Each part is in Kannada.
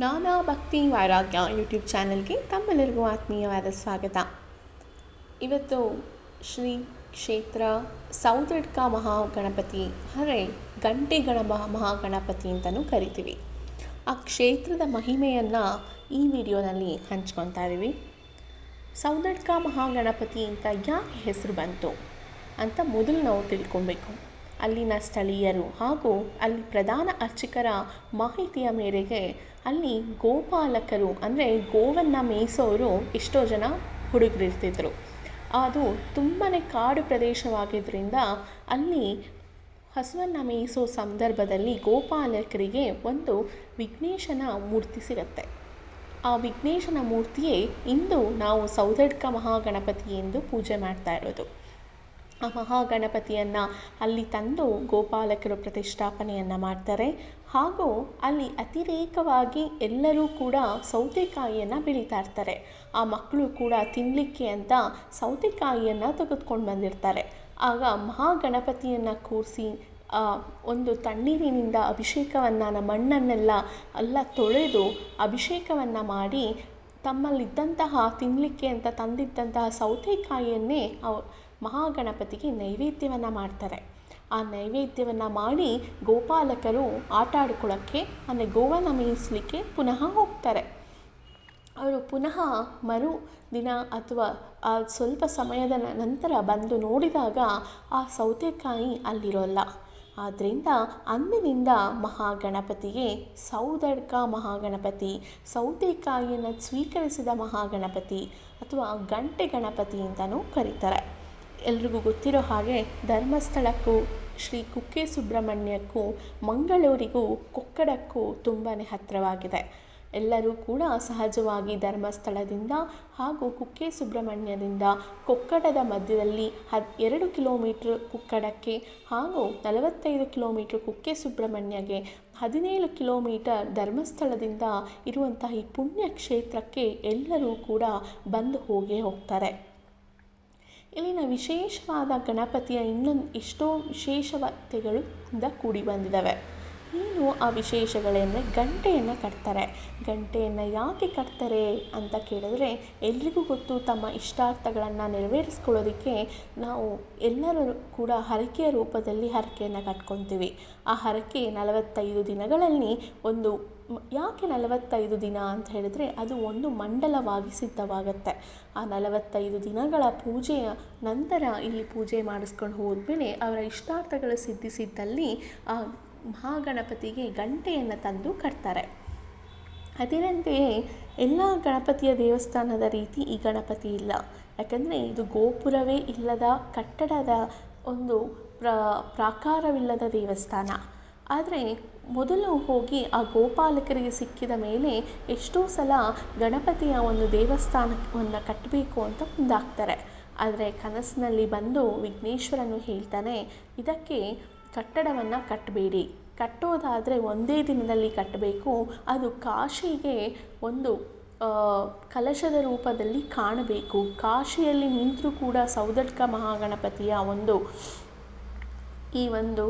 ನಾನಾ ಭಕ್ತಿ ವೈರಾಗ್ಯ ಯೂಟ್ಯೂಬ್ ಚಾನಲ್ಗೆ ತಮ್ಮೆಲ್ಲರಿಗೂ ಆತ್ಮೀಯವಾದ ಸ್ವಾಗತ. ಇವತ್ತು ಶ್ರೀ ಕ್ಷೇತ್ರ ಸೌದಡ್ಕ ಮಹಾಗಣಪತಿ ಅಂದರೆ ಗಂಟೆ ಗಣಪ ಮಹಾಗಣಪತಿ ಅಂತಲೂ ಕರಿತೀವಿ. ಆ ಕ್ಷೇತ್ರದ ಮಹಿಮೆಯನ್ನು ಈ ವಿಡಿಯೋನಲ್ಲಿ ಹಂಚ್ಕೊತಾ ಇದ್ದೀವಿ. ಸೌದಡ್ಕ ಮಹಾಗಣಪತಿ ಅಂತ ಯಾಕೆ ಹೆಸರು ಬಂತು ಅಂತ ಮೊದಲು ನಾವು ತಿಳ್ಕೊಬೇಕು. ಅಲ್ಲಿನ ಸ್ಥಳೀಯರು ಹಾಗೂ ಅಲ್ಲಿ ಪ್ರಧಾನ ಅರ್ಚಕರ ಮಾಹಿತಿಯ ಮೇರೆಗೆ ಅಲ್ಲಿ ಗೋಪಾಲಕರು, ಅಂದರೆ ಗೋವನ್ನು ಮೇಯಿಸೋರು ಎಷ್ಟೋ ಜನ ಹುಡುಗರಿರ್ತಿದ್ರು. ಅದು ತುಂಬಾ ಕಾಡು ಪ್ರದೇಶವಾಗಿದ್ದರಿಂದ ಅಲ್ಲಿ ಹಸುವನ್ನು ಮೇಯಿಸೋ ಸಂದರ್ಭದಲ್ಲಿ ಗೋಪಾಲಕರಿಗೆ ಒಂದು ವಿಘ್ನೇಶನ ಮೂರ್ತಿ ಸಿಗುತ್ತೆ. ಆ ವಿಘ್ನೇಶನ ಮೂರ್ತಿಯೇ ಇಂದು ನಾವು ಸೌದಡ್ಕ ಮಹಾಗಣಪತಿ ಎಂದು ಪೂಜೆ ಮಾಡ್ತಾ ಇರೋದು. ಆ ಮಹಾಗಣಪತಿಯನ್ನು ಅಲ್ಲಿ ತಂದು ಗೋಪಾಲಕರು ಪ್ರತಿಷ್ಠಾಪನೆಯನ್ನು ಮಾಡ್ತಾರೆ. ಹಾಗೂ ಅಲ್ಲಿ ಅತಿರೇಕವಾಗಿ ಎಲ್ಲರೂ ಕೂಡ ಸೌತೆಕಾಯಿಯನ್ನು ಬೆಳೀತಾ ಇರ್ತಾರೆ. ಆ ಮಕ್ಕಳು ಕೂಡ ತಿನ್ನಲಿಕ್ಕೆ ಅಂತ ಸೌತೆಕಾಯಿಯನ್ನು ತೆಗೆದುಕೊಂಡು ಬಂದಿರ್ತಾರೆ. ಆಗ ಮಹಾಗಣಪತಿಯನ್ನು ಕೂರಿಸಿ ಒಂದು ತಣ್ಣೀರಿನಿಂದ ಅಭಿಷೇಕವನ್ನು ಮಣ್ಣನ್ನೆಲ್ಲ ಎಲ್ಲ ತೊಳೆದು ಅಭಿಷೇಕವನ್ನು ಮಾಡಿ ತಮ್ಮಲ್ಲಿದ್ದಂತಹ ತಿನ್ನಲಿಕ್ಕೆ ಅಂತ ತಂದಿದ್ದಂತಹ ಸೌತೆಕಾಯಿಯನ್ನೇ ಅವ ಮಹಾಗಣಪತಿಗೆ ನೈವೇದ್ಯವನ್ನು ಮಾಡ್ತಾರೆ. ಆ ನೈವೇದ್ಯವನ್ನು ಮಾಡಿ ಗೋಪಾಲಕರು ಆಟ ಆಡ್ಕೊಳ್ಳೋಕ್ಕೆ ಅಂದರೆ ಗೋವನ್ನು ಮೇಯಿಸಲಿಕ್ಕೆ ಪುನಃ ಹೋಗ್ತಾರೆ. ಅವರು ಪುನಃ ಮರು ದಿನ ಅಥವಾ ಆ ಸ್ವಲ್ಪ ಸಮಯದ ನಂತರ ಬಂದು ನೋಡಿದಾಗ ಆ ಸೌತೆಕಾಯಿ ಅಲ್ಲಿರೋಲ್ಲ. ಆದ್ದರಿಂದ ಅಂದಿನಿಂದ ಮಹಾಗಣಪತಿಗೆ ಸೌದಡ್ಕ ಮಹಾಗಣಪತಿ, ಸೌತೆಕಾಯಿಯನ್ನು ಸ್ವೀಕರಿಸಿದ ಮಹಾಗಣಪತಿ ಅಥವಾ ಗಂಟೆ ಗಣಪತಿ ಅಂತಲೂ ಕರೀತಾರೆ. ಎಲ್ರಿಗೂ ಗೊತ್ತಿರೋ ಹಾಗೆ ಧರ್ಮಸ್ಥಳಕ್ಕೂ, ಶ್ರೀ ಕುಕ್ಕೆ ಸುಬ್ರಹ್ಮಣ್ಯಕ್ಕೂ, ಮಂಗಳೂರಿಗೂ, ಕೊಕ್ಕಡಕ್ಕೂ ತುಂಬಾ ಹತ್ತಿರವಾಗಿದೆ. ಎಲ್ಲರೂ ಕೂಡ ಸಹಜವಾಗಿ ಧರ್ಮಸ್ಥಳದಿಂದ ಹಾಗೂ ಕುಕ್ಕೆ ಸುಬ್ರಹ್ಮಣ್ಯದಿಂದ ಕೊಕ್ಕಡದ ಮಧ್ಯದಲ್ಲಿ ಹದ್ ಎರಡು ಕಿಲೋಮೀಟ್ರ್ ಕುಕ್ಕಡಕ್ಕೆ ಹಾಗೂ ನಲವತ್ತೈದು ಕಿಲೋಮೀಟ್ರ್ ಕುಕ್ಕೆ ಸುಬ್ರಹ್ಮಣ್ಯಗೆ ಹದಿನೇಳು ಕಿಲೋಮೀಟರ್ ಧರ್ಮಸ್ಥಳದಿಂದ ಇರುವಂತಹ ಈ ಪುಣ್ಯ ಕ್ಷೇತ್ರಕ್ಕೆ ಎಲ್ಲರೂ ಕೂಡ ಬಂದು ಹೋಗೇ ಹೋಗ್ತಾರೆ. ಇಲ್ಲಿನ ವಿಶೇಷವಾದ ಗಣಪತಿಯ ಇನ್ನೊಂದು ಎಷ್ಟೋ ವಿಶೇಷತೆಗಳು ಇಂದ ಕೂಡಿ ಬಂದಿದ್ದಾವೆ ಏನು ಆ ವಿಶೇಷಗಳೆಂದರೆ ಗಂಟೆಯನ್ನು ಕಟ್ತಾರೆ. ಗಂಟೆಯನ್ನು ಯಾಕೆ ಕಟ್ತಾರೆ ಅಂತ ಕೇಳಿದ್ರೆ ಎಲ್ರಿಗೂ ಗೊತ್ತು ತಮ್ಮ ಇಷ್ಟಾರ್ಥಗಳನ್ನು ನೆರವೇರಿಸ್ಕೊಳ್ಳೋದಕ್ಕೆ ನಾವು ಎಲ್ಲರೂ ಕೂಡ ಹರಕೆಯ ರೂಪದಲ್ಲಿ ಹರಕೆಯನ್ನು ಕಟ್ಕೊತೀವಿ. ಆ ಹರಕೆ ನಲವತ್ತೈದು ದಿನಗಳಲ್ಲಿ ಒಂದು ಯಾಕೆ ನಲವತ್ತೈದು ದಿನ ಅಂತ ಹೇಳಿದ್ರೆ ಅದು ಒಂದು ಮಂಡಲವಾಗಿ ಸಿದ್ಧವಾಗುತ್ತೆ. ಆ ನಲವತ್ತೈದು ದಿನಗಳ ಪೂಜೆಯ ನಂತರ ಇಲ್ಲಿ ಪೂಜೆ ಮಾಡಿಸ್ಕೊಂಡು ಹೋದ್ಮೇಲೆ ಅವರ ಇಷ್ಟಾರ್ಥಗಳು ಸಿದ್ಧಿಸಿದ್ದಲ್ಲಿ ಆ ಮಹಾಗಣಪತಿಗೆ ಗಂಟೆಯನ್ನು ತಂದು ಕಟ್ತಾರೆ. ಅದರಂತೆಯೇ ಎಲ್ಲ ಗಣಪತಿಯ ದೇವಸ್ಥಾನದ ರೀತಿ ಈ ಗಣಪತಿ ಇಲ್ಲ. ಯಾಕಂದರೆ ಇದು ಗೋಪುರವೇ ಇಲ್ಲದ ಕಟ್ಟಡದ ಒಂದು ಪ್ರ, ಪ್ರಾಕಾರವಿಲ್ಲದ ದೇವಸ್ಥಾನ. ಆದರೆ ಮೊದಲು ಹೋಗಿ ಆ ಗೋಪಾಲಕರಿಗೆ ಸಿಕ್ಕಿದ ಮೇಲೆ ಎಷ್ಟೋ ಸಲ ಗಣಪತಿಯ ಒಂದು ದೇವಸ್ಥಾನವನ್ನು ಕಟ್ಟಬೇಕು ಅಂತ ಮುಂದಾಗ್ತಾರೆ. ಆದರೆ ಕನಸಿನಲ್ಲಿ ಬಂದು ವಿಘ್ನೇಶ್ವರನು ಹೇಳ್ತಾನೆ, ಇದಕ್ಕೆ ಕಟ್ಟಡವನ್ನು ಕಟ್ಟಬೇಡಿ ಕಟ್ಟೋದಾದರೆ ಒಂದೇ ದಿನದಲ್ಲಿ ಕಟ್ಟಬೇಕು ಅದು ಕಾಶಿಗೆ ಒಂದು ಕಲಶದ ರೂಪದಲ್ಲಿ ಕಾಣಬೇಕು. ಕಾಶಿಯಲ್ಲಿ ನಿಂತರೂ ಕೂಡ ಸೌದಟ್ಕ ಮಹಾಗಣಪತಿಯ ಒಂದು, ಈ ಒಂದು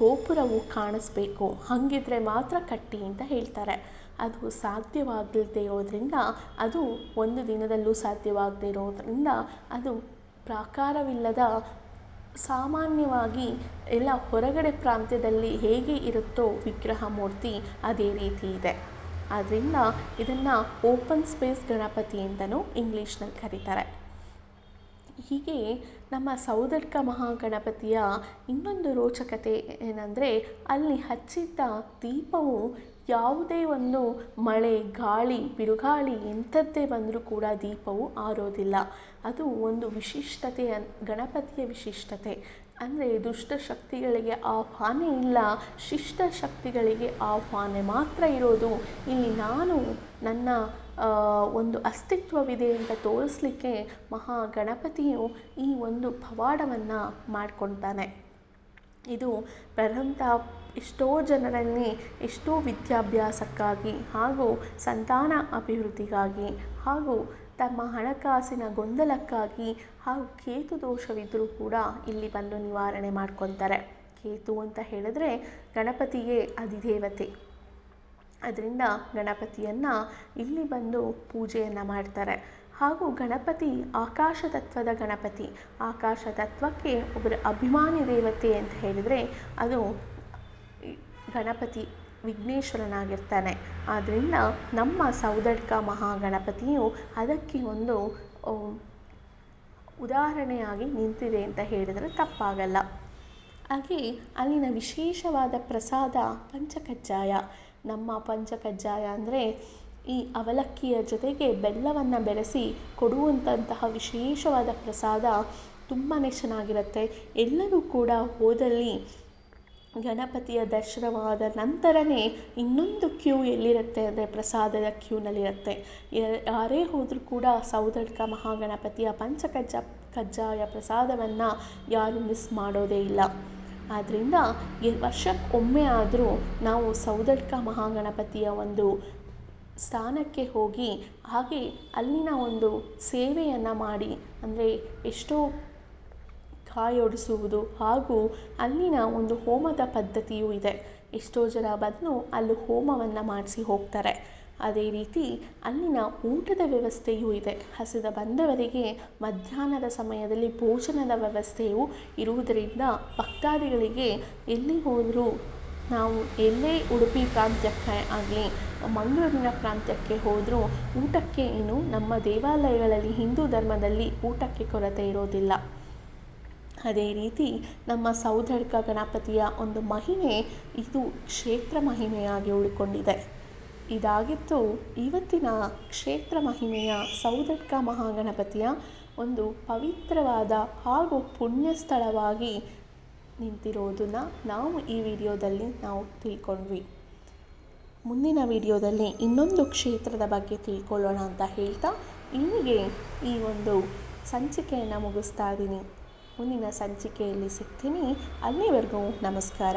ಗೋಪುರವು ಕಾಣಿಸ್ಬೇಕು. ಹಾಗಿದ್ರೆ ಮಾತ್ರ ಕಟ್ಟಿ ಅಂತ ಹೇಳ್ತಾರೆ. ಅದು ಸಾಧ್ಯವಾಗದೇ ಇರೋದ್ರಿಂದ, ಅದು ಒಂದು ದಿನದಲ್ಲೂ ಸಾಧ್ಯವಾಗದೇ ಇರೋದ್ರಿಂದ ಅದು ಪ್ರಾಕಾರವಿಲ್ಲದ ಸಾಮಾನ್ಯವಾಗಿ ಎಲ್ಲ ಹೊರಗಡೆ ಪ್ರಾಂತ್ಯದಲ್ಲಿ ಹೇಗೆ ಇರುತ್ತೋ ವಿಗ್ರಹ ಮೂರ್ತಿ ಅದೇ ರೀತಿ ಇದೆ. ಆದ್ದರಿಂದ ಇದನ್ನು ಓಪನ್ ಸ್ಪೇಸ್ ಗಣಪತಿ ಅಂತಲೂ ಇಂಗ್ಲೀಷ್ನಲ್ಲಿ ಕರೀತಾರೆ. ಹೀಗೆ ನಮ್ಮ ಸೌದಡ್ಕ ಮಹಾಗಣಪತಿಯ ಇನ್ನೊಂದು ರೋಚಕತೆ ಏನಂದರೆ ಅಲ್ಲಿ ಹಚ್ಚಿದ್ದ ದೀಪವು ಯಾವುದೇ ಒಂದು ಮಳೆ, ಗಾಳಿ, ಬಿರುಗಾಳಿ ಎಂಥದ್ದೇ ಬಂದರೂ ಕೂಡ ದೀಪವು ಆರೋದಿಲ್ಲ. ಅದು ಒಂದು ವಿಶಿಷ್ಟತೆಯ ಗಣಪತಿಯ ವಿಶಿಷ್ಟತೆ. ಅಂದರೆ ದುಷ್ಟ ಶಕ್ತಿಗಳಿಗೆ ಆಹ್ವಾನ ಇಲ್ಲ, ಶಿಷ್ಟ ಶಕ್ತಿಗಳಿಗೆ ಆಹ್ವಾನ ಮಾತ್ರ ಇರೋದು. ಇಲ್ಲಿ ನಾನು ನನ್ನ ಒಂದು ಅಸ್ತಿತ್ವವಿದೆ ಅಂತ ತೋರಿಸ್ಲಿಕ್ಕೆ ಮಹಾ ಗಣಪತಿಯು ಈ ಒಂದು ಪವಾಡವನ್ನು ಮಾಡಿಕೊಳ್ತಾನೆ. ಇದು ಬರುವಂಥ ಎಷ್ಟೋ ಜನರಲ್ಲಿ ಎಷ್ಟೋ ವಿದ್ಯಾಭ್ಯಾಸಕ್ಕಾಗಿ ಹಾಗೂ ಸಂತಾನ ಅಭಿವೃದ್ಧಿಗಾಗಿ ಹಾಗೂ ತಮ್ಮ ಹಣಕಾಸಿನ ಗೊಂದಲಕ್ಕಾಗಿ ಹಾಗೂ ಕೇತು ದೋಷವಿದ್ದರೂ ಕೂಡ ಇಲ್ಲಿ ಬಂದು ನಿವಾರಣೆ ಮಾಡ್ಕೊತಾರೆ. ಕೇತು ಅಂತ ಹೇಳಿದ್ರೆ ಗಣಪತಿಗೆ ಅಧಿದೇವತೆ. ಅದರಿಂದ ಗಣಪತಿಯನ್ನು ಇಲ್ಲಿ ಬಂದು ಪೂಜೆಯನ್ನು ಮಾಡ್ತಾರೆ. ಹಾಗೂ ಗಣಪತಿ ಆಕಾಶ ತತ್ವದ ಗಣಪತಿ. ಆಕಾಶ ತತ್ವಕ್ಕೆ ಒಬ್ಬರ ಅಭಿಮಾನಿ ದೇವತೆ ಅಂತ ಹೇಳಿದರೆ ಅದು ಗಣಪತಿ ವಿಘ್ನೇಶ್ವರನಾಗಿರ್ತಾನೆ. ಆದ್ದರಿಂದ ನಮ್ಮ ಸೌದಡ್ಕ ಮಹಾಗಣಪತಿಯು ಅದಕ್ಕೆ ಒಂದು ಉದಾಹರಣೆಯಾಗಿ ನಿಂತಿದೆ ಅಂತ ಹೇಳಿದರೆ ತಪ್ಪಾಗಲ್ಲ. ಹಾಗೆ ಅಲ್ಲಿನ ವಿಶೇಷವಾದ ಪ್ರಸಾದ ಪಂಚಕಜ್ಜಾಯ. ನಮ್ಮ ಪಂಚಕಜ್ಜಾಯ ಅಂದರೆ ಈ ಅವಲಕ್ಕಿಯ ಜೊತೆಗೆ ಬೆಲ್ಲವನ್ನು ಬೆರೆಸಿ ಕೊಡುವಂತಹ ವಿಶೇಷವಾದ ಪ್ರಸಾದ ತುಂಬಾ ಚೆನ್ನಾಗಿರುತ್ತೆ. ಎಲ್ಲರೂ ಕೂಡ ಹೋದಲ್ಲಿ ಗಣಪತಿಯ ದರ್ಶನವಾದ ನಂತರವೇ ಇನ್ನೊಂದು ಕ್ಯೂ ಎಲ್ಲಿರುತ್ತೆ ಅಂದರೆ ಪ್ರಸಾದದ ಕ್ಯೂನಲ್ಲಿರುತ್ತೆ. ಯಾರೇ ಹೋದರೂ ಕೂಡ ಸೌದಡ್ಕ ಮಹಾಗಣಪತಿಯ ಪಂಚಕಜ್ಜ, ಕಜ್ಜಾಯ ಪ್ರಸಾದವನ್ನು ಯಾರೂ ಮಿಸ್ ಮಾಡೋದೇ ಇಲ್ಲ. ಆದ್ದರಿಂದ ವರ್ಷಕ್ಕೊಮ್ಮೆ ಆದರೂ ನಾವು ಸೌದಡ್ಕ ಮಹಾಗಣಪತಿಯ ಒಂದು ಸ್ಥಾನಕ್ಕೆ ಹೋಗಿ ಹಾಗೆ ಅಲ್ಲಿನ ಒಂದು ಸೇವೆಯನ್ನು ಮಾಡಿ, ಅಂದರೆ ಎಷ್ಟೋ ಕಾಯೊಡಿಸುವುದು ಹಾಗೂ ಅಲ್ಲಿನ ಒಂದು ಹೋಮದ ಪದ್ಧತಿಯೂ ಇದೆ. ಎಷ್ಟೋ ಜನ ಬಂದು ಅಲ್ಲಿ ಹೋಮವನ್ನು ಮಾಡಿಸಿ ಹೋಗ್ತಾರೆ. ಅದೇ ರೀತಿ ಅಲ್ಲಿನ ಊಟದ ವ್ಯವಸ್ಥೆಯೂ ಇದೆ. ಹಸಿದ ಬಂದವರಿಗೆ ಮಧ್ಯಾಹ್ನದ ಸಮಯದಲ್ಲಿ ಭೋಜನದ ವ್ಯವಸ್ಥೆಯು ಇರುವುದರಿಂದ ಭಕ್ತಾದಿಗಳಿಗೆ ಎಲ್ಲಿ ಹೋದರೂ ನಾವು ಎಲ್ಲೇ ಉಡುಪಿ ಪ್ರಾಂತ್ಯಕ್ಕೆ ಆಗಲಿ ಮಂಗಳೂರಿನ ಪ್ರಾಂತ್ಯಕ್ಕೆ ಹೋದರೂ ಊಟಕ್ಕೆ ಏನು ನಮ್ಮ ದೇವಾಲಯಗಳಲ್ಲಿ ಹಿಂದೂ ಧರ್ಮದಲ್ಲಿ ಊಟಕ್ಕೆ ಕೊರತೆ ಇರೋದಿಲ್ಲ. ಅದೇ ರೀತಿ ನಮ್ಮ ಸೌಧರ್ಕ ಗಣಪತಿಯ ಒಂದು ಮಹಿಮೆ ಇದು ಕ್ಷೇತ್ರ ಮಹಿಮೆಯಾಗಿ ಉಳ್ಕೊಂಡಿದೆ. ಇದಾಗಿತ್ತು ಇವತ್ತಿನ ಕ್ಷೇತ್ರ ಮಹಿಮೆಯ ಸೌದಡ್ಕ ಮಹಾಗಣಪತಿಯ ಒಂದು ಪವಿತ್ರವಾದ ಹಾಗೂ ಪುಣ್ಯ ಸ್ಥಳವಾಗಿ ನಿಂತಿರೋದನ್ನು ನಾವು ಈ ವಿಡಿಯೋದಲ್ಲಿ ನಾವು ತಿಳ್ಕೊಂಡ್ವಿ. ಮುಂದಿನ ವಿಡಿಯೋದಲ್ಲಿ ಇನ್ನೊಂದು ಕ್ಷೇತ್ರದ ಬಗ್ಗೆ ತಿಳ್ಕೊಳ್ಳೋಣ ಅಂತ ಹೇಳ್ತಾ ಇಲ್ಲಿಗೆ ಈ ಒಂದು ಸಂಚಿಕೆಯನ್ನು ಮುಗಿಸ್ತಾ ಇದ್ದೀನಿ. ಮುಂದಿನ ಸಂಚಿಕೆಯಲ್ಲಿ ಸಿಗ್ತೀನಿ. ಅಲ್ಲಿವರೆಗೂ ನಮಸ್ಕಾರ.